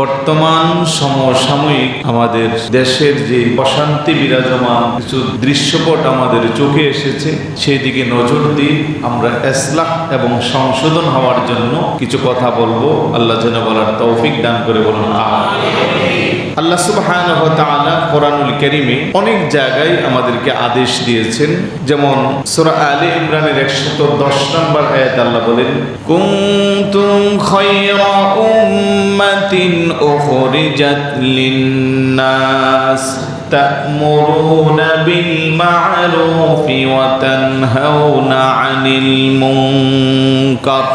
বর্তমান সমসাময়িক আমাদের দেশের যে অশান্তি বিরাজমান কিছু দৃশ্যপট আমাদের চোখে এসেছে, সেই দিকে নজর দিয়ে আমরা এসলাহ এবং সংশোধন হওয়ার জন্য কিছু কথা বলব আল্লাহ যেন বলার তৌফিক দান করে বলুন, আমিন। আল্লাহ সুবহানাহু ওয়া তাআলা কোরআনুল কারীমে অনেক জায়গায় আমাদেরকে আদেশ দিয়েছেন যেমন সূরা আলে ইমরানের 110 নম্বর আয়াত আল্লাহ বলেন কুনতুম খায়রা উম্মাতিন উখরিজাত লিন-নাস تأمرون بالمعروف وتنهون عن المنكر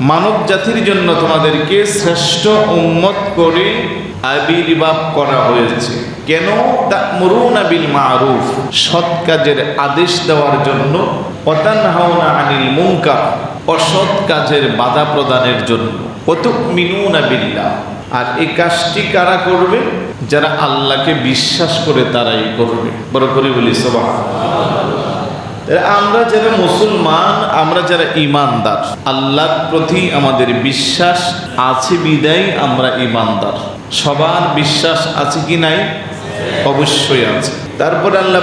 মানব জাতির জন্য তোমাদেরকে শ্রেষ্ঠ উম্মত করে আবির্ভাব করা হয়েছে। কেন? তা'মুরুনা বিল মারুফ সৎ কাজের আদেশ দেওয়ার জন্য। অতানহাউনা আনিল মুনকার। অসৎ কাজের বাধা প্রদানের জন্য। অতুমিনুনা বিল্লাহ। আর এই কাজটি কারা করবে? যারা আল্লাহকে বিশ্বাস করে তারাই করবে। বড় করে বলি সবা আমরা যারা মুসলমান, আমরা যারা ইমানদার আল্লাহর প্রতি আমাদের বিশ্বাস আছে বিদায়, আমরা ইমানদার সবার বিশ্বাস আছে কি নাই? অবশ্যই আছে। তারপর আল্লাহ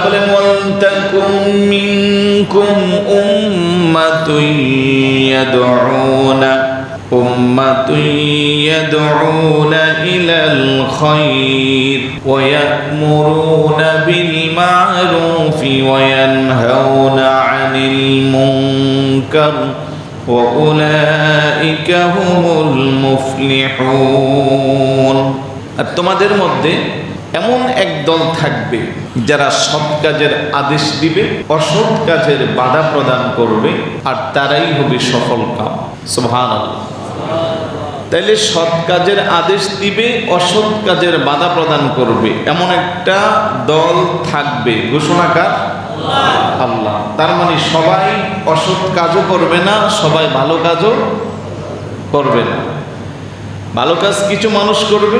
উম্মাতুন ইয়াদউনা ইলাল খায়র ওয়া ইয়া'মুরুনা বিল মা'রুফি ওয়া ইয়ানহাউনা 'আনিল মুনকার وأولئك هم المفلحون আর তোমাদের মধ্যে এমন এক দল থাকবে যারা সৎ কাজের আদেশ দিবে অসৎ কাজের বাধা প্রদান করবে আর তারাই হবে সফল কাম সুবহান তাইলে সৎ কাজের আদেশ দিবে, অসৎ কাজের বাধা প্রদান করবে। এমন একটা দল থাকবে। ঘোষণাকার আল্লাহ। তার মানে সবাই অসৎ কাজও করবে না, সবাই ভালো কাজও করবে না। ভালো কাজ কিছু মানুষ করবে,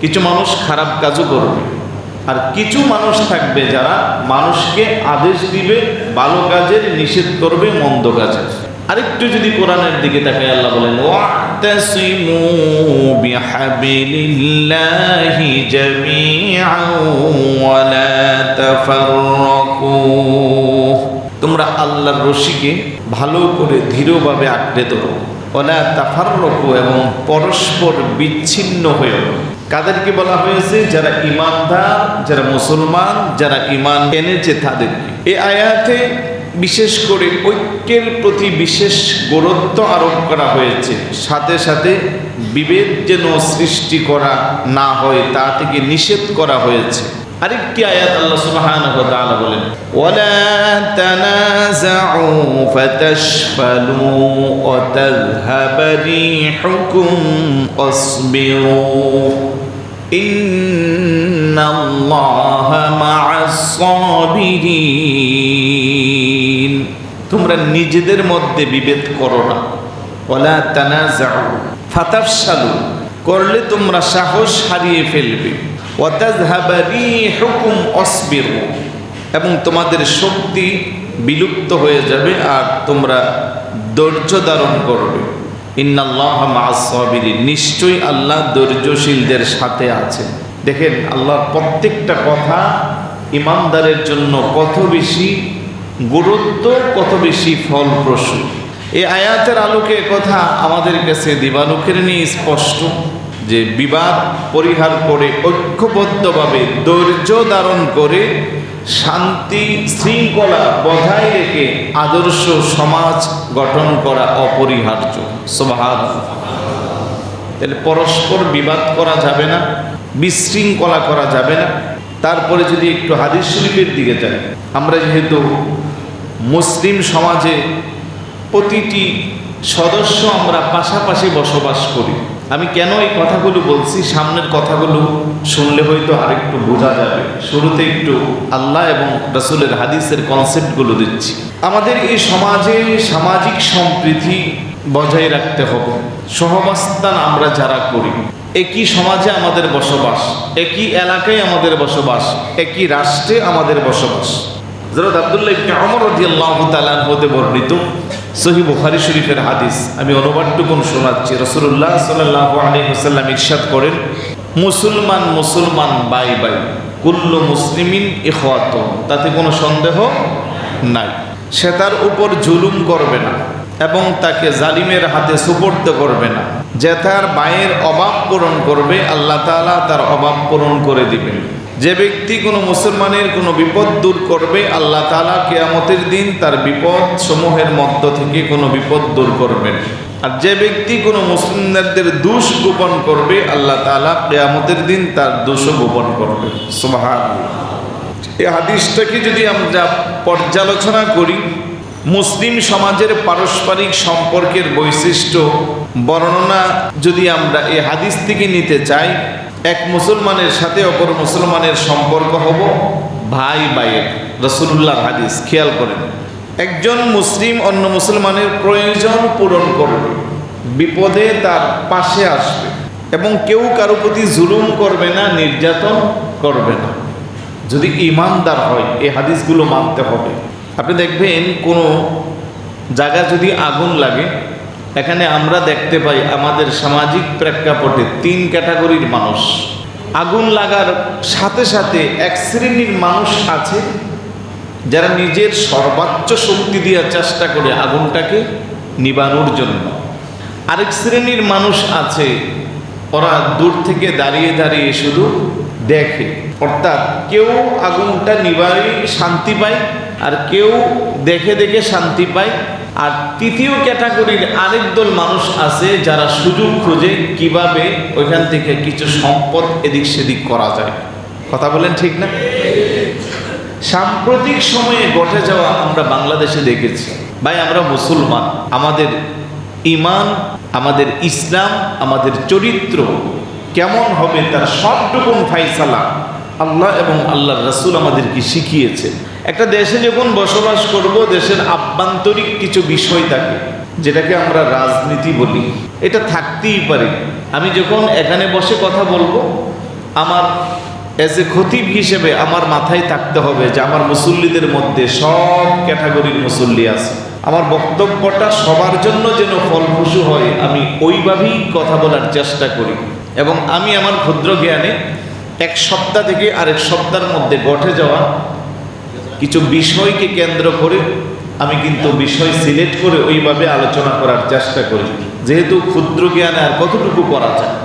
কিছু মানুষ খারাপ কাজও করবে। আর কিছু মানুষ থাকবে যারা মানুষকে আদেশ দিবে, ভালো কাজের নিষেধ করবে, মন্দ কাজের। আরেকটু যদি কোরআনের দিকে তাকাই আল্লাহ বলেন, ওয়াতাসিমু বিহাবিলিল্লাহি জামিআন ওয়া লা তাফাররাকু তোমরা আল্লাহর রশিকে ভালো করে দৃঢ়ভাবে আঁকড়ে ধরো। ওলা তাফাররকু এবং পরস্পর বিচ্ছিন্ন হয়েও কাদেরকে বলা হয়েছে? যারা ইমানদার যারা মুসলমান, যারা ইমান এনেছে তাদেরকে। এই আয়াতে বিশেষ করে ঐক্যের প্রতি বিশেষ গুরুত্ব আরোপ করা হয়েছে। সাথে সাথে বিভেদ যেন সৃষ্টি করা না হয়, তা থেকে নিষেধ করা হয়েছে। আরেকটি আয়াত আল্লাহ সুবহানাহু ওয়া তাআলা বলেন, ওয়ালা তানাযাউ ফাতাশফালু ওয়া তাযহাবা রিহুকুম আসবিরু ইন্নাল্লাহা মা'আস সাবিরিন। তোমরা নিজেদের মধ্যে বিভেদ করো না। ওয়ালা তানাযাউ ফাতাফশালু করলে তোমরা সাহস হারিয়ে ফেলবে। হুকুম অসবির, এবং তোমাদের শক্তি বিলুপ্ত হয়ে যাবে আর তোমরা ধৈর্য ধারণ করবে। ইন্নাল্লাহ মাসবিরি নিশ্চয়ই আল্লাহ ধৈর্যশীলদের সাথে আছেন। দেখেন, আল্লাহর প্রত্যেকটা কথা ইমানদারের জন্য কত বেশি গুরুত্ব কত বেশি ফলপ্রসূ? এই আয়াতের আলোকে কথা আমাদের কাছে দিবালুকের নিয়ে স্পষ্ট যে বিবাদ পরিহার করে ঐক্যবদ্ধভাবে ধৈর্য ধারণ করে শান্তি শৃঙ্খলা বজায় রেখে আদর্শ সমাজ গঠন করা অপরিহার্য। সোভাব তাহলে পরস্পর বিবাদ করা যাবে না, বিশৃঙ্খলা করা যাবে না। তারপরে যদি একটু হাদিস শরীফের দিকে যাই আমরা যেহেতু মুসলিম সমাজে প্রতিটি সদস্য আমরা পাশাপাশি বসবাস করি আমি কেন এই কথাগুলো বলছি? সামনের কথাগুলো শুনলে হয়তো আরেকটু বোঝা যাবে। শুরুতে একটু আল্লাহ এবং রসুলের হাদিসের কনসেপ্টগুলো দিচ্ছি। আমাদের এই সমাজে সামাজিক সম্প্রীতি বজায় রাখতে হবে। সহবাস্থান আমরা যারা করি, একই সমাজে আমাদের বসবাস, একই এলাকায় আমাদের বসবাস, একই রাষ্ট্রে আমাদের বসবাস। হযরত আবদুল্লাহ ইবনে ওমর রাদিয়াল্লাহু তাআলা হতে বর্ণিত সহিহ বুখারী শরীফের হাদিস। আমি অনুবাদটুকুন শোনাচ্ছি। রাসূলুল্লাহ সাল্লাল্লাহু আলাইহি ওয়াসাল্লাম ইরশাদ করেন, মুসলমান মুসলমান বাই বাই, কুল্লু মুসলিমিন ইখওয়াত তাতে কোনো সন্দেহ নাই। সে তার উপর জুলুম করবে না এবং তাকে জালিমের হাতে সুপর্দ করবে না। যে তার বায়ের অভাব পূরণ করবে, আল্লাহ তাআলা তার অভাব পূরণ করে দিবেন। যে ব্যক্তি কোনো মুসলমানের কোনো বিপদ দূর করবে, আল্লাহ তাআলা কেয়ামতের দিন তার বিপদ সমূহের মধ্য থেকে কোনো বিপদ দূর করবেন। আর যে ব্যক্তি কোনো মুসলিমদের দোষ গোপন করবে, আল্লাহ তাআলা কেয়ামতের দিন তার দোষও গোপন করবে। সুবহানাল্লাহ। এই হাদিসটাকে যদি আমরা পর্যালোচনা করি, মুসলিম সমাজের পারস্পরিক সম্পর্কের বৈশিষ্ট্য বর্ণনা যদি আমরা এই হাদিস থেকে নিতে চাই, এক মুসলমানের সাথে অপর মুসলমানের সম্পর্ক হব ভাই ভাইয়ের রসুল্লাহ হাদিস, খেয়াল করেন। একজন মুসলিম অন্য মুসলমানের প্রয়োজন পূরণ করবে, বিপদে তার পাশে আসবে এবং কেউ কারও প্রতি জুলুম করবে না, নির্যাতন করবে না। যদি ইমানদার হয়, এই হাদিসগুলো মানতে হবে। আপনি দেখবেন কোনো জায়গা যদি আগুন লাগে এখানে আমরা দেখতে পাই আমাদের সামাজিক প্রেক্ষাপটে তিন ক্যাটাগরির মানুষ। আগুন লাগার সাথে সাথে এক শ্রেণির মানুষ আছে, যারা নিজের সর্বোচ্চ শক্তি দেওয়ার চেষ্টা করে আগুনটাকে নিবানোর জন্য। আরেক শ্রেণির মানুষ আছে, ওরা দূর থেকে দাঁড়িয়ে দাঁড়িয়ে শুধু দেখে। অর্থাৎ কেউ আগুনটা নিবারে শান্তি পায় আর কেউ দেখে দেখে শান্তি পায় আর তৃতীয় ক্যাটাগরির আরেক দল মানুষ আছে যারা সুযোগ খোঁজে কীভাবে ওইখান থেকে কিছু সম্পদ এদিক সেদিক করা যায়। কথা বলেন ঠিক না? সাম্প্রতিক সময়ে ঘটে যাওয়া আমরা বাংলাদেশে দেখেছি। ভাই, আমরা মুসলমান। আমাদের ইমান আমাদের ইসলাম, আমাদের চরিত্র কেমন হবে তার সবটুকুন ফাইসালা আল্লাহ এবং আল্লাহ রসুল আমাদেরকে শিখিয়েছে। একটা দেশে যখন বসবাস করব, দেশের আভ্যন্তরিক কিছু বিষয় থাকে, যেটাকে আমরা রাজনীতি বলি, এটা থাকতেই পারে। আমি যখন এখানে বসে কথা বলব, আমার এজ এ খতিব হিসেবে আমার মাথায় থাকতে হবে যে আমার মুসল্লিদের মধ্যে সব ক্যাটাগরির মুসল্লি আছে। আমার বক্তব্যটা সবার জন্য যেন ফলপ্রসূ হয়, আমি ওইভাবেই কথা বলার চেষ্টা করি। এবং আমি আমার ক্ষুদ্র জ্ঞানে এক সপ্তাহ থেকে আরেক সপ্তাহের মধ্যে ঘটে যাওয়া কিছু বিষয়কে কেন্দ্র করে আমি কিন্তু বিষয় সিলেক্ট করে ওইভাবে আলোচনা করার চেষ্টা করি। যেহেতু ক্ষুদ্র জ্ঞানে আর কতটুকু করা যায়?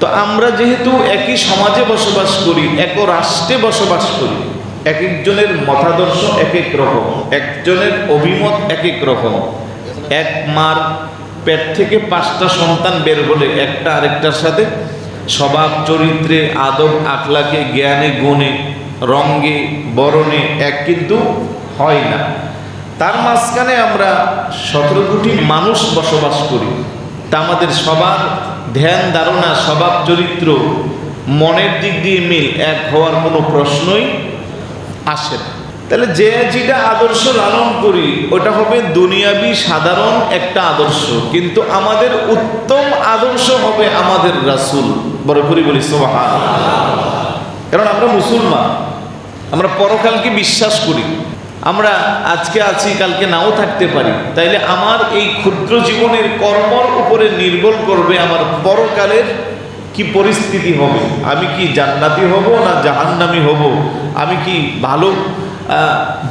তো আমরা যেহেতু একই সমাজে বসবাস করি এক রাষ্ট্রে বসবাস করি, এক একজনের মতাদর্শ এক এক রকম, একজনের অভিমত এক এক রকম। এক মার পেট থেকে পাঁচটা সন্তান বের হলে একটা আরেকটার সাথে স্বভাব চরিত্রে, আদব, আখলাকে, জ্ঞানে, গুণে রঙ্গে, বরণে এক কিন্তু হয় না। তার মাঝখানে আমরা সতেরো কোটি মানুষ বসবাস করি। তা আমাদের সবার ধ্যান, ধারণা, স্বভাব, চরিত্র, মনের দিক দিয়ে মিল এক হওয়ার কোনো প্রশ্নই আসে না। তাহলে যে যেটা আদর্শ লালন করি, ওটা হবে দুনিয়াবি সাধারণ একটা আদর্শ। কিন্তু আমাদের উত্তম আদর্শ হবে আমাদের রাসুল। বড় বলি সোহান কারণ আমরা মুসলমান। আমরা পরকালকে বিশ্বাস করি। আমরা আজকে আছি, কালকে নাও থাকতে পারি। তাইলে আমার এই ক্ষুদ্র জীবনের কর্মর উপরে নির্ভর করবে আমার পরকালের কি পরিস্থিতি হবে। আমি কি জান্নাতি হব না জাহান্নামি হব? আমি কি ভালো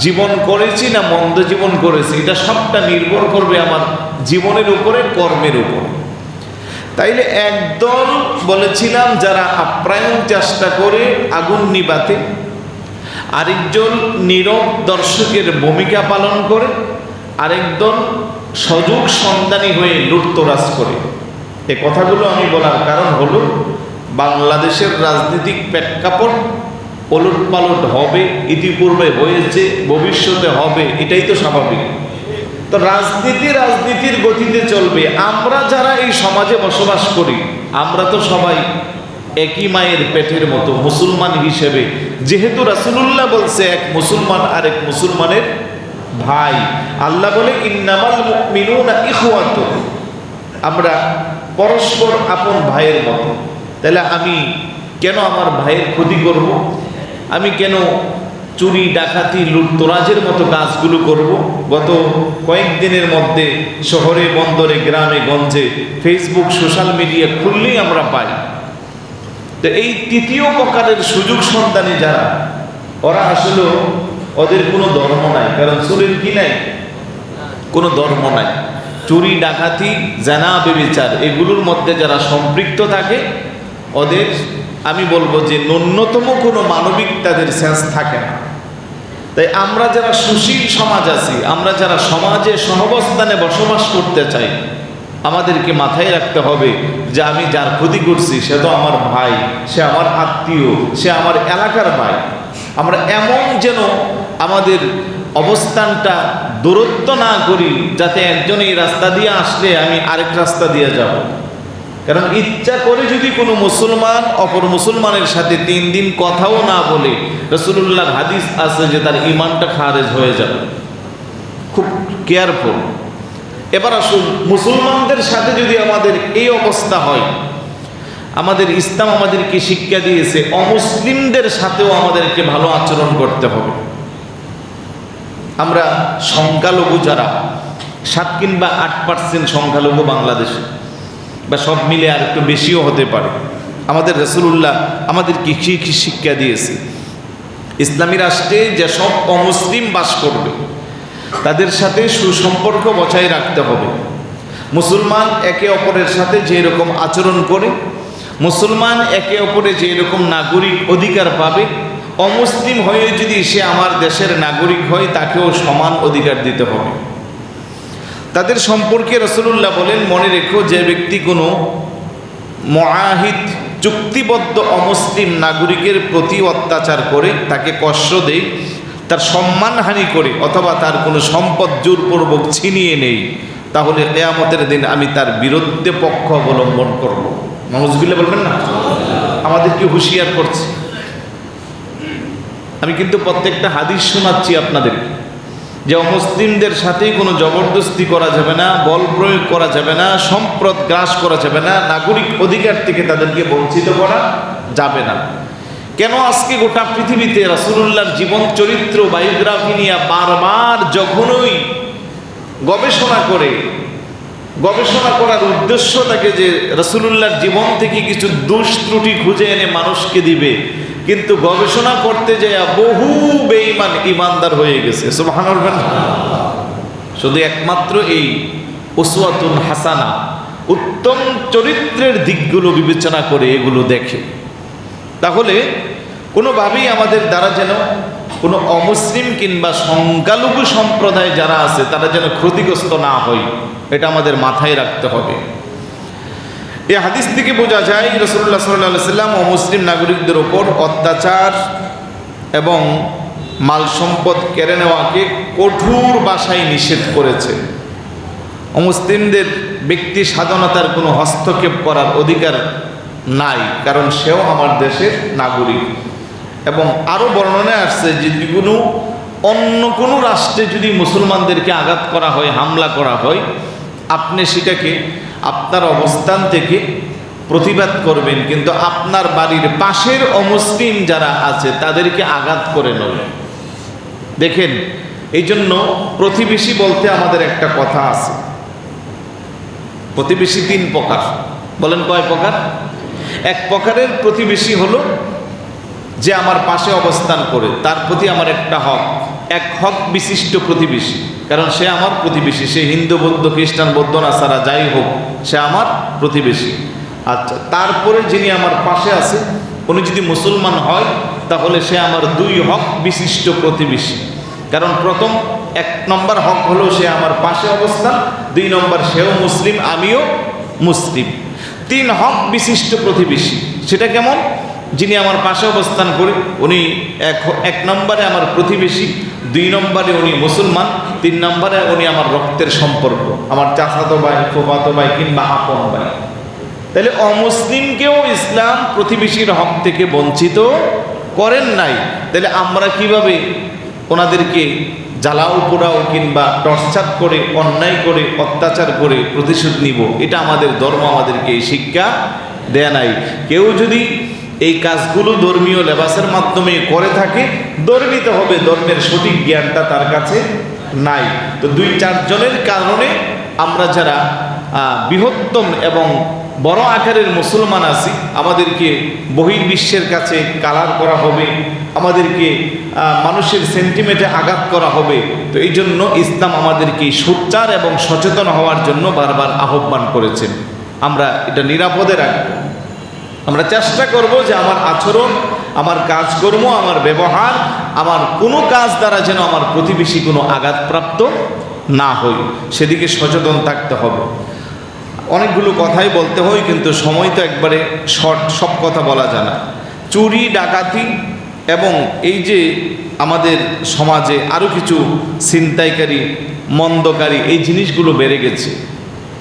জীবন করেছি না মন্দ জীবন করেছি? এটা সবটা নির্ভর করবে আমার জীবনের উপরে, কর্মের উপরে। তাইলে একদল বলেছিলাম, যারা আপ্যায়ন চেষ্টা করে আগুন নিবাতে আরেকজন নীরব দর্শকের ভূমিকা পালন করে, আরেকজন সযোগ সন্ধানী হয়ে লুটতরাজ করে। এ কথাগুলো আমি বলার কারণ হলো, বাংলাদেশের রাজনৈতিক প্রেক্ষাপট ওলট পালট হবে, ইতিপূর্বে হয়েছে, ভবিষ্যতে হবে, এটাই তো স্বাভাবিক। তো রাজনীতি রাজনীতির গতিতে চলবে। আমরা যারা এই সমাজে বসবাস করি, আমরা তো সবাই একই মায়ের পেটের মতো, মুসলমান হিসেবে যেহেতু রাসুলুল্লাহ বলছে এক মুসলমান আর এক মুসলমানের ভাই, আল্লাহ বলে, ইন্নামাল আমরা পরস্পর আপন ভাইয়ের মতো। তাহলে আমি কেন আমার ভাইয়ের ক্ষতি করব? আমি কেন চুরি, ডাকাতি, লুটতরাজের মতো কাজগুলো করব? গত কয়েকদিনের মধ্যে শহরে, বন্দরে, গ্রামে, গঞ্জে ফেসবুক সোশ্যাল মিডিয়া খুললেই আমরা পাই। তো এই তৃতীয় প্রকারের সুযোগ সন্তানী যারা, ওরা আসলে ওদের কোনো ধর্ম নাই, কারণ চুরির কি নাই? কোনো ধর্ম নাই। চুরি, ডাকাতি, জানা, বেবিচার, এগুলোর মধ্যে যারা সম্পৃক্ত থাকে, ওদের, আমি বলব যে ন্যূনতম কোনো মানবিক তাদের সেন্স থাকে না। তাই আমরা যারা সুশীল সমাজ আছি, আমরা যারা সমাজে সহবস্থানে বসবাস করতে চাই আমাদেরকে মাথায় রাখতে হবে যে আমি যার ক্ষতি করছি, সে তো আমার ভাই, সে আমার আত্মীয়, সে আমার এলাকার ভাই। আমরা এমন যেন আমাদের অবস্থানটা দূরত্ব না করি, যাতে একজন এই রাস্তা দিয়ে আসলে আমি আরেক রাস্তা দিয়ে যাব। কারণ ইচ্ছা করে যদি কোনো মুসলমান, অপর মুসলমানের সাথে তিন দিন কথাও না বলে রসুল্লাহর হাদিস আছে যে তার ইমানটা খারেজ হয়ে যাবে। খুব কেয়ারফুল এবার আসুন, মুসলমানদের সাথে যদি আমাদের এই অবস্থা হয়, আমাদের ইসলাম আমাদেরকে শিক্ষা দিয়েছে, অমুসলিমদের সাথেও আমাদেরকে ভালো আচরণ করতে হবে। আমরা সংখ্যালঘু যারা, সাত কিংবা আট পার্সেন্ট সংখ্যালঘু বাংলাদেশে, বা সব মিলে আর একটু বেশিও হতে পারে। আমাদের রসুল্লাহ আমাদেরকে কী কী শিক্ষা দিয়েছে? ইসলামী রাষ্ট্রে যেসব অমুসলিম বাস করবে তাদের সাথে সুসম্পর্ক বজায় রাখতে হবে। মুসলমান একে অপরের সাথে যে রকম আচরণ করে, মুসলমান একে অপরে যে রকম নাগরিক অধিকার পাবে, অমুসলিম হয়ে যদি সে আমার দেশের নাগরিক হয়, তাকেও সমান অধিকার দিতে হবে। তাদের সম্পর্কে রসুল্লাহ বলেন, মনে রেখো যে ব্যক্তি কোনো মহাহিদ চুক্তিবদ্ধ অমুসলিম নাগরিকের প্রতি অত্যাচার করে, তাকে কষ্ট দেয় তার সম্মানহানি করে অথবা তার কোনো সম্পদ জোরপূর্বক ছিনিয়ে নেই, তাহলে কেয়ামতের দিন আমি তার বিরুদ্ধে পক্ষ অবলম্বন করব। মহজবিল্লা বলবেন না? আমাদেরকে হুঁশিয়ার করছে? আমি কিন্তু প্রত্যেকটা হাদিস শোনাচ্ছি আপনাদেরকে। যে অমুসলিমদের সাথেই কোনো জবরদস্তি করা যাবে না, বল প্রয়োগ করা যাবে না, সম্পদ গ্রাস করা যাবে না, নাগরিক অধিকার থেকে তাদেরকে বঞ্চিত করা যাবে না। কেন আজকে গোটা পৃথিবীতে রাসুলুল্লাহর জীবন চরিত্র বায়োগ্রাফি নিয়ে বারবার যখনই গবেষণা করে, গবেষণা করার উদ্দেশ্য থাকে যে রসুলুল্লাহর জীবন থেকে কিছু দোষ ত্রুটি খুঁজে এনে মানুষকে দিবে, কিন্তু গবেষণা করতে যায় বহু বেঈমান ইমানদার হয়ে গেছে। শুধু একমাত্র এই ওসুয়াতুন হাসানা, উত্তম চরিত্রের দিকগুলো বিবেচনা করে এগুলো দেখে। তাহলে কোনোভাবেই আমাদের দ্বারা যেন কোনো অমুসলিম কিংবা সংখ্যালঘু সম্প্রদায় যারা আছে, তারা যেন ক্ষতিগ্রস্ত না হয়, এটা আমাদের মাথায় রাখতে হবে। এই হাদিস থেকে বোঝা যায় রসুল্লাহ সাল্লাহ সাল্লাম মুসলিম নাগরিকদের ওপর অত্যাচার এবং মাল সম্পদ কেড়ে নেওয়াকে কঠোর বাসায় নিষেধ করেছে। অমুসলিমদের ব্যক্তি স্বাধীনতার কোনো হস্তক্ষেপ করার অধিকার নাই, কারণ সেও আমার দেশের নাগরিক। এবং আরও বর্ণনায় আসছে যে কোনো অন্য কোনো রাষ্ট্রে যদি মুসলমানদেরকে আঘাত করা হয়, হামলা করা হয়, আপনি সেটাকে আপনার অবস্থান থেকে প্রতিবাদ করবেন। কিন্তু আপনার বাড়ির পাশের অমুসলিম যারা আছে, তাদেরকে আঘাত করে নেবেন দেখেন এই জন্য প্রতিবেশী বলতে আমাদের একটা কথা আছে। প্রতিবেশী তিন প্রকার। বলেন কয় প্রকার? এক প্রকারের প্রতিবেশী হলো যে আমার পাশে অবস্থান করে, তার প্রতি আমার একটা হক। এক হক বিশিষ্ট প্রতিবেশী, কারণ সে আমার প্রতিবেশী, সে হিন্দু, বৌদ্ধ, খ্রিস্টান, বৌদ্ধ না নাসারা, যাই হোক, সে আমার প্রতিবেশী। আচ্ছা তারপরে যিনি আমার পাশে আছে, উনি যদি মুসলমান হয়, তাহলে সে আমার দুই হক বিশিষ্ট প্রতিবেশী। কারণ প্রথম এক নম্বর হক হলো সে আমার পাশে অবস্থান, দুই নম্বর সেও মুসলিম, আমিও মুসলিম। তিন হক বিশিষ্ট প্রতিবেশী। সেটা কেমন? যিনি আমার পাশে অবস্থান করে, উনি এক এক নম্বরে আমার প্রতিবেশী, দুই নম্বরে উনি মুসলমান, তিন নম্বরে উনি আমার রক্তের সম্পর্ক। আমার চাচাতো ভাই, ফোফাতো ভাই কিংবা আপন ভাই। তাহলে অমুসলিমকেও ইসলাম প্রতিবেশীর হক থেকে বঞ্চিত করেন নাই। তাহলে আমরা কীভাবে ওনাদেরকে জ্বালাও, পোড়াও কিংবা টর্চার করে, অন্যায় করে, অত্যাচার করে প্রতিশোধ নিব। এটা আমাদের ধর্ম, আমাদেরকে এই শিক্ষা দেয়া নাই। কেউ যদি এই কাজগুলো ধর্মীয় লেবাসের মাধ্যমে করে থাকে, ধর্মিত হবে, ধর্মের সঠিক জ্ঞানটা তার কাছে নাই। তো দুই চারজনের কারণে আমরা যারা বৃহত্তম এবং বড় আকারের মুসলমান আছি, আমাদেরকে বহির্বিশ্বের কাছে কালার করা হবে আমাদেরকে মানুষের সেন্টিমেন্টে আঘাত করা হবে। তো এই জন্য ইসলাম আমাদেরকে সোচ্চার এবং সচেতন হওয়ার জন্য বারবার আহ্বান করেছেন। আমরা এটা নিরাপদে রাখব। আমরা চেষ্টা করব যে আমার আচরণ, আমার কাজকর্ম, আমার ব্যবহার, আমার কোনো কাজ দ্বারা যেন আমার প্রতিবেশী কোনো আঘাতপ্রাপ্ত না হই সেদিকে সচেতন থাকতে হবে। অনেকগুলো কথাই বলতে হয়, কিন্তু সময় তো একবারে শর্ট সব কথা বলা যায় না। চুরি, ডাকাতি এবং এই যে আমাদের সমাজে আরও কিছু ছিনতাইকারী, মন্দকারী এই জিনিসগুলো বেড়ে গেছে।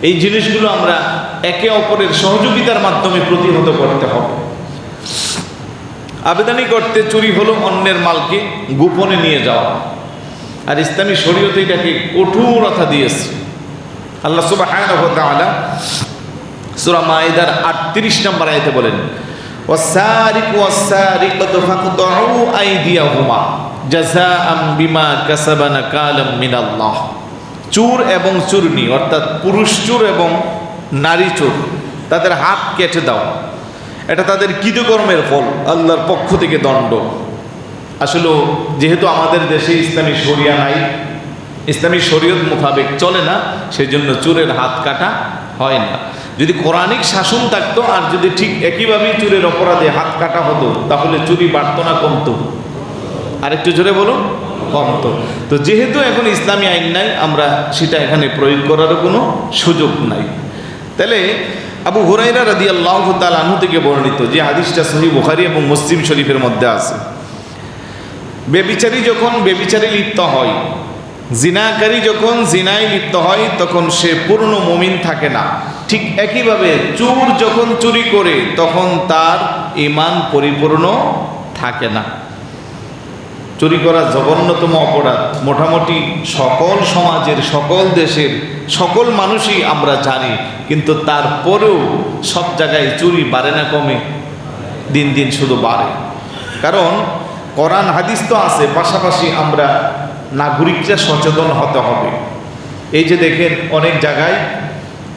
এই জিনিসগুলো আমরা একে অপরের সহযোগিতার মাধ্যমে প্রতিহত করতে হবে। আবেদনই করতে চুরি হলো অন্যের মালকে গোপনে নিয়ে যাওয়া। আর ইসলামী শরীয়তে এটাকে কঠোরতা দিয়েছে। আল্লাহ তাআলা সূরা মাইদার 38 নম্বর আয়াতে বলেন ওয়াসারিকু ওয়াসারিকাতু ফাকতাউ আইদিয়াহুমা জাযাআম বিমা কাসাবা নাকালাম মিনাল্লাহ চোর এবং চূর্ণী অর্থাৎ পুরুষ চোর এবং নারী চোর, তাদের হাত কেটে দাও। এটা তাদের কৃতকর্মের ফল, আল্লাহর পক্ষ থেকে দণ্ড। আসলে যেহেতু আমাদের দেশে ইসলামী শরিয়া নাই, ইসলামী শরীয়ত মোতাবেক চলে না সেই জন্য চোরের হাত কাটা হয় না। যদি কোরআনিক শাসন থাকতো আর যদি ঠিক একইভাবেই চোরের অপরাধে হাত কাটা হতো, তাহলে চুরি বাড়তো না, কমতো। আরেকটু জোরে বলুন, কমতো। তো যেহেতু এখন ইসলামী আইন নাই, আমরা সেটা এখানে প্রয়োগ করারও কোনো সুযোগ নাই। তাহলে আবু হুরাইরা রাদি আল্লাহ তালু থেকে বর্ণিত যে হাদিসটা সহি বুখারি এবং মুসলিম শরীফের মধ্যে আছে বেবিচারী যখন বেবিচারে লিপ্ত হয় জিনাকারী যখন জিনায় লিপ্ত হয়, তখন সে পূর্ণ মুমিন থাকে না। ঠিক একইভাবে চুর যখন চুরি করে, তখন তার ইমান পরিপূর্ণ থাকে না। চুরি করা জঘন্যতম অপরাধ। মোটামুটি সকল সমাজের, সকল দেশের, সকল মানুষই আমরা জানি, কিন্তু তারপরেও সব জায়গায় চুরি বাড়ে না কমে, দিন দিন শুধু বাড়ে। কারণ কোরআন, হাদিস তো আছে, পাশাপাশি আমরা নাগরিকরা সচেতন হতে হবে। এই যে দেখেন, অনেক জায়গায়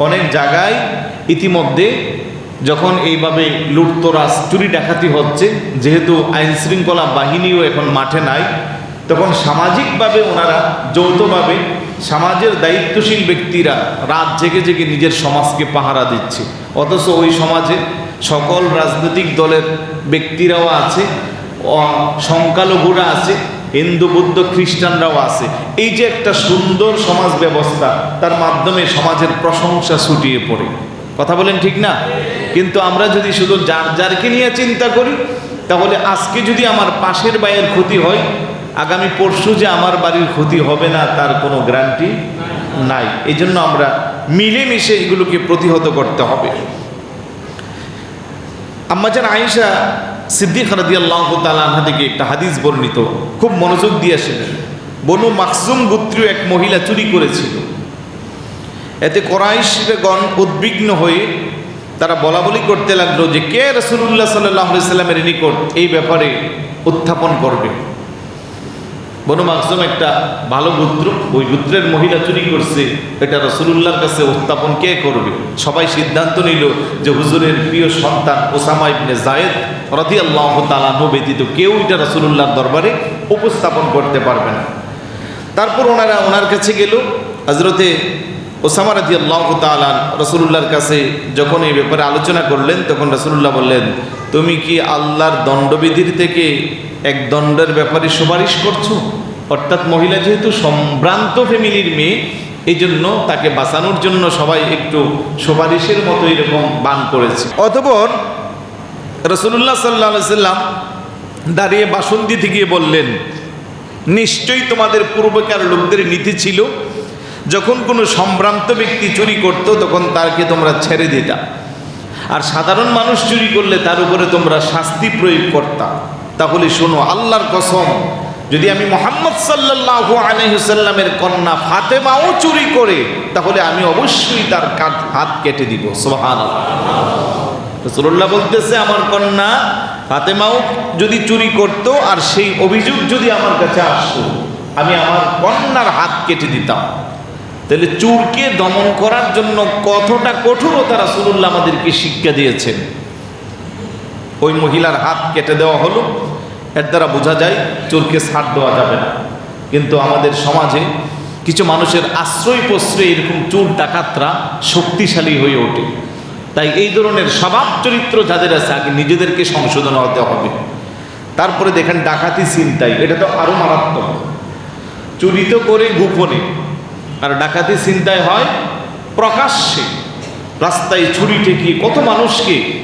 অনেক জায়গায় ইতিমধ্যে যখন এইভাবে লুটতরাজ, চুরি ডাকাতি হচ্ছে, যেহেতু আইন শৃঙ্খলা বাহিনীও এখন মাঠে নাই, তখন সামাজিকভাবে ওনারা যৌথভাবে সমাজের দায়িত্বশীল ব্যক্তিরা রাত জেগে জেগে নিজের সমাজকে পাহারা দিচ্ছে। অথচ ওই সমাজে সকল রাজনৈতিক দলের ব্যক্তিরাও আছে সংখ্যালঘুরা আছে হিন্দু, বৌদ্ধ, খ্রিস্টানরাও আছে। এই যে একটা সুন্দর সমাজ ব্যবস্থা, তার মাধ্যমে সমাজের প্রশংসা ছুটিয়ে পড়ে। কথা বলেন ঠিক না? কিন্তু আমরা যদি শুধু যার যারকে নিয়ে চিন্তা করি, তাহলে আজকে যদি আমার পাশের বাইয়ের ক্ষতি হয়, আগামী পরশু যে আমার বাড়ির ক্ষতি হবে না, তার কোনো গ্যারান্টি নাই। এই জন্য আমরা মিলেমিশে এগুলোকে প্রতিহত করতে হবে। আম্মাজান আয়েশা সিদ্দিক রাদি আল্লাহ তালাহা থেকে একটা হাদিস বর্ণিত। খুব মনোযোগ দিয়ে শুনেন। বনু মাকসুম গোত্রীয় এক মহিলা চুরি করেছিল। এতে কোরাইশগণ উদ্বিগ্ন হয়ে তারা বলা বলি করতে লাগল যে, কে রসুল্লাহ সাল্লাহ সাল্লামের নিকট এই ব্যাপারে উত্থাপন করবে? বনু মাকসুম একটা ভালো গোত্র ওই গোত্রের মহিলা চুরি করছে, এটা রসুল্লাহর কাছে উত্থাপন কে করবে? সবাই সিদ্ধান্ত নিল যে হুজুরের প্রিয় সন্তান ওসামা ইবনে জায়েদ রদি আল্লাহ তালানো ব্যতীত কেউ এটা রসুল্লাহর দরবারে উপস্থাপন করতে পারবে না। তারপর ওনারা ওনার কাছে গেল হজরতে ওসামা রাদি আল্লাহ তালান রসুল্লাহর কাছে যখন এই ব্যাপারে আলোচনা করলেন, তখন রসুল্লাহ বললেন, তুমি কি আল্লাহর দণ্ডবিধির থেকে এক দণ্ডের ব্যাপারে সুপারিশ করছ? অর্থাৎ মহিলা যেহেতু সম্ভ্রান্ত ফ্যামিলির মেয়ে এই জন্য তাকে বাঁচানোর জন্য সবাই একটু সুপারিশের মতো এরকম বান করেছে। অতপর রসুল্লাহ সাল্লা সাল্লাম দাঁড়িয়ে বাসন দিতে গিয়ে বললেন, নিশ্চয়ই তোমাদের পূর্বকার লোকদের নীতি ছিল, যখন কোনো সম্ভ্রান্ত ব্যক্তি চুরি করত, তখন তাকে তোমরা ছেড়ে দিতা। আর সাধারণ মানুষ চুরি করলে তার উপরে তোমরা শাস্তি প্রয়োগ করতা। তাহলে শোনো, আল্লাহর কসম যদি আমি মোহাম্মদ সাল্লাল্লাহু আলহিসাল্লামের কন্যা ফাতেমাও চুরি করে, তাহলে আমি অবশ্যই তার কাঁধ, হাত কেটে দিব। সোহান রসুল্লাহ বলতেছে, আমার কন্যা ফাতেমাও যদি চুরি করত, আর সেই অভিযোগ যদি আমার কাছে আসতো, আমি আমার কন্যার হাত কেটে দিতাম। তাহলে চুরকে দমন করার জন্য কতটা কঠোরতা রাসূলুল্লাহ আমাদেরকে শিক্ষা দিয়েছেন। ওই মহিলার হাত কেটে দেওয়া হলো। এর দ্বারা বোঝা যায় চোরকে ছাড় দেওয়া যাবে না। কিন্তু আমাদের সমাজে কিছু মানুষের আশ্রয় প্রশ্রয় এরকম চোর ডাকাতরা শক্তিশালী হয়ে ওঠে। তাই এই ধরনের স্বভাব চরিত্র যাদের আছে, আগে নিজেদেরকে সংশোধন হতে হবে। তারপরে দেখেন ডাকাতি চিন্তাই এটা তো আরও মারাত্মক। চুরি তো করে গোপনে, আর ডাকাতি চিন্তায় হয় প্রকাশ্যে। রাস্তায় ছুরি ঠেকিয়ে কত মানুষকে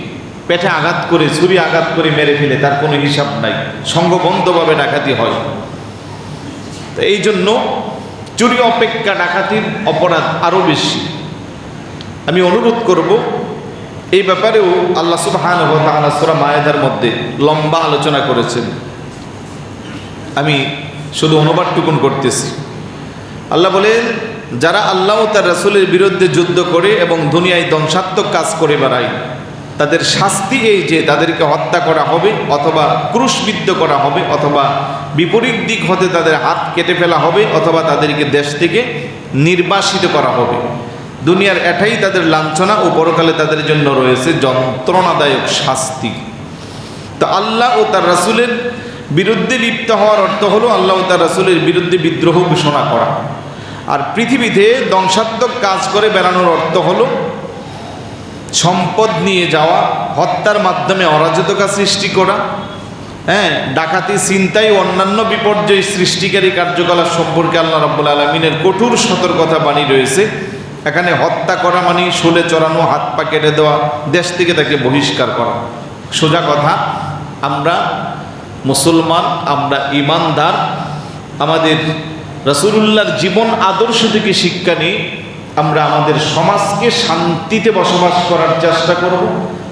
পেটে আঘাত করে, ছুরি আঘাত করে মেরে ফেলে, তার কোনো হিসাব নাই। সঙ্গবন্ধভাবে ডাকাতি হয়। তো এই জন্য চুরি, অপেক্ষা, ডাকাতির অপরাধ আরও বেশি। আমি অনুরোধ করব, এই ব্যাপারেও আল্লাহ সুবহান সুরা মায়েদার মধ্যে লম্বা আলোচনা করেছেন। আমি শুধু অনুবাদটুকুন করতেছি। আল্লাহ বলেন, যারা আল্লাহ তার রাসূলের বিরুদ্ধে যুদ্ধ করে এবং দুনিয়ায় ধ্বংসাত্মক কাজ করে বেড়ায় তাদের শাস্তি এই যে তাদেরকে হত্যা করা হবে অথবা ক্রুশবিদ্ধ করা হবে অথবা বিপরীত দিক হতে তাদের হাত কেটে ফেলা হবে অথবা তাদেরকে দেশ থেকে নির্বাসিত করা হবে। দুনিয়ার এটাই তাদের লাঞ্ছনা ও পরকালে তাদের জন্য রয়েছে যন্ত্রণাদায়ক শাস্তি। তো আল্লাহ ও তার রাসূলের বিরুদ্ধে লিপ্ত হওয়ার অর্থ হলো আল্লাহ ও তার রাসূলের বিরুদ্ধে বিদ্রোহ ঘোষণা করা। আর পৃথিবীতে ধ্বংসাত্মক কাজ করে বেড়ানোর অর্থ হলো সম্পদ নিয়ে যাওয়া, হত্যার মাধ্যমে অরাজকতা সৃষ্টি করা হ্যাঁ ডাকাতি চিন্তায় অন্যান্য বিপর্যয় সৃষ্টিকারী কার্যকলাপ সম্পর্কে আল্লাহ রাব্বুল আলমিনের কঠোর সতর্কতা বাণী রয়েছে। এখানে হত্যা করা মানে শুলে চড়ানো, হাত পা কেটে দেওয়া, দেশ থেকে তাকে বহিষ্কার করা। সোজা কথা, আমরা মুসলমান, আমরা ইমানদার, আমাদের রসুলুল্লাহর জীবন আদর্শ থেকে শিক্ষা নিয়ে আমরা আমাদের সমাজকে শান্তিতে বসবাস করার চেষ্টা করব।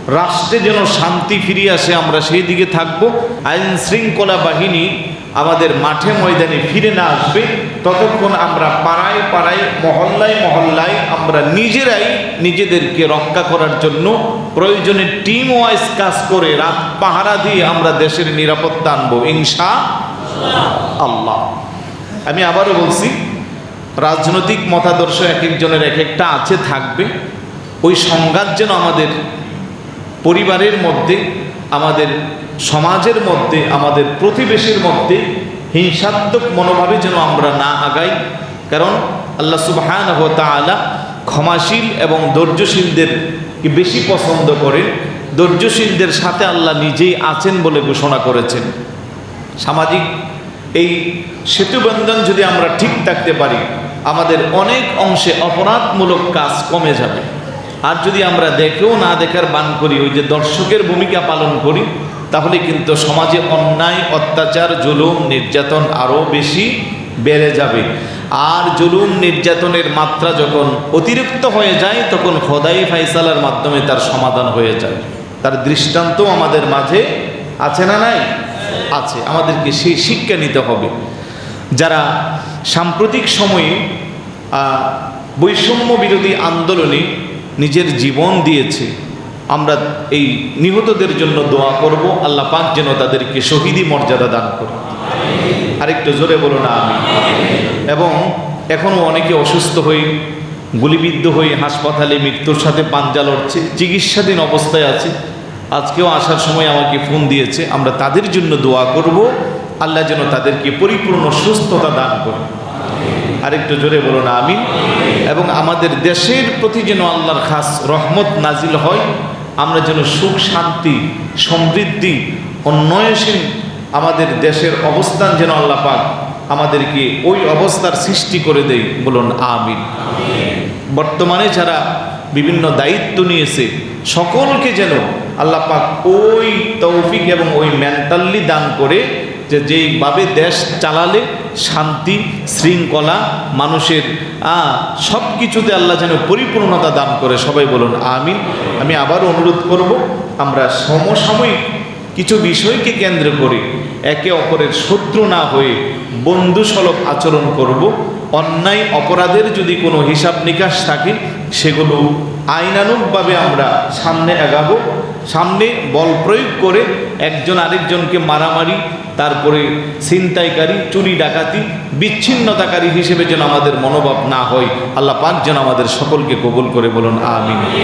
রাষ্ট্রে যেন শান্তি ফিরিয়ে আসে, আমরা সেই দিকে থাকব। আইন শৃঙ্খলা বাহিনী আমাদের মাঠে ময়দানে ফিরে না আসবে। ততক্ষণ আমরা পাড়ায় পাড়ায়, মহল্লায় মহল্লায় আমরা নিজেরাই নিজেদেরকে রক্ষা করার জন্য প্রয়োজনে টিম ওয়াইজ কাজ করে রাত পাহারা দিয়ে আমরা দেশের নিরাপত্তা আনব। ইনশা আল্লাহ। আমি আবারও বলছি রাজনৈতিক মতাদর্শ এক একজনের এক একটা আছে, থাকবে। ওই সংঘাত যেন আমাদের পরিবারের মধ্যে, আমাদের সমাজের মধ্যে, আমাদের প্রতিবেশীর মধ্যে হিংসাত্মক মনোভাবে যেন আমরা না আগাই। কারণ আল্লাহ সুবহান তাআলা ক্ষমাশীল এবং ধৈর্যশীলদের বেশি পছন্দ করেন। ধৈর্যশীলদের সাথে আল্লাহ নিজেই আছেন বলে ঘোষণা করেছেন। সামাজিক এই সেতুবন্ধন যদি আমরা ঠিক থাকতে পারি আমাদের অনেক অংশে অপরাধমূলক কাজ কমে যাবে। আর যদি আমরা দেখেও না দেখার বান করি, ওই যে দর্শকের ভূমিকা পালন করি, তাহলে কিন্তু সমাজে অন্যায়, অত্যাচার, জুলুম, নির্যাতন আরও বেশি বেড়ে যাবে। আর জুলুম, নির্যাতনের মাত্রা যখন অতিরিক্ত হয়ে যায়, তখন খোদাই ফাইসালার মাধ্যমে তার সমাধান হয়ে যায়। তার দৃষ্টান্ত আমাদের মাঝে আছে না নাই? আছে। আমাদেরকে সেই শিক্ষা নিতে হবে। যারা সাম্প্রতিক সময়ে বৈষম্য বিরোধী আন্দোলনে নিজের জীবন দিয়েছে, আমরা এই নিহতদের জন্য দোয়া করব। আল্লাহ পাক যেন তাদেরকে শহীদি মর্যাদা দান করে আরেকটু জোরে বলো না আমি এবং এখনও অনেকে অসুস্থ হয়ে, গুলিবিদ্ধ হয়ে হাসপাতালে মৃত্যুর সাথে পাঞ্জা লড়ছে, চিকিৎসাধীন অবস্থায় আছে। আজকেও আসার সময় আমাকে ফোন দিয়েছে, আমরা তাদের জন্য দোয়া করব। আল্লাহ যেন তাদেরকে পরিপূর্ণ সুস্থতা দান করে। আরেকটু জোরে বলো না আমিন। এবং আমাদের দেশের প্রতি যেন আল্লাহর খাস রহমত নাজিল হয়, আমরা যেন সুখ, শান্তি, সমৃদ্ধি, উন্নয়নশীল আমাদের দেশের অবস্থান যেন আল্লাহ পাক আমাদেরকে ওই অবস্থার সৃষ্টি করে দেয়, বলুন, আমিন। বর্তমানে যারা বিভিন্ন দায়িত্ব নিয়েছে, সকলকে যেন আল্লাহ পাক ওই তৌফিক এবং ওই মেন্টালি দান করে যে যেইভাবে দেশ চালালে শান্তি, শৃঙ্খলা, মানুষের সব কিছুতে আল্লাহ যেন পরিপূর্ণতা দান করে, সবাই বলুন আমিন। আমি আবারও অনুরোধ করব, আমরা সমসাময়িক কিছু বিষয়কে কেন্দ্র করে একে অপরের শত্রু না হয়ে বন্ধুসলভ আচরণ করব। অন্যায়, অপরাধের যদি কোনো হিসাব নিকাশ থাকে সেগুলো আইনানুগভাবে আমরা সামনে এগাবো সামনে বল প্রয়োগ করে একজন আরেকজনকে মারামারি, তারপরে ছিনতাইকারী, চুরি ডাকাতি, বিচ্ছিন্নতাকারী হিসেবে যেন আমাদের মনোভাব না হয়। আল্লাহ পাঁচজন আমাদের সকলকে কবুল করে বলুন, আমিন।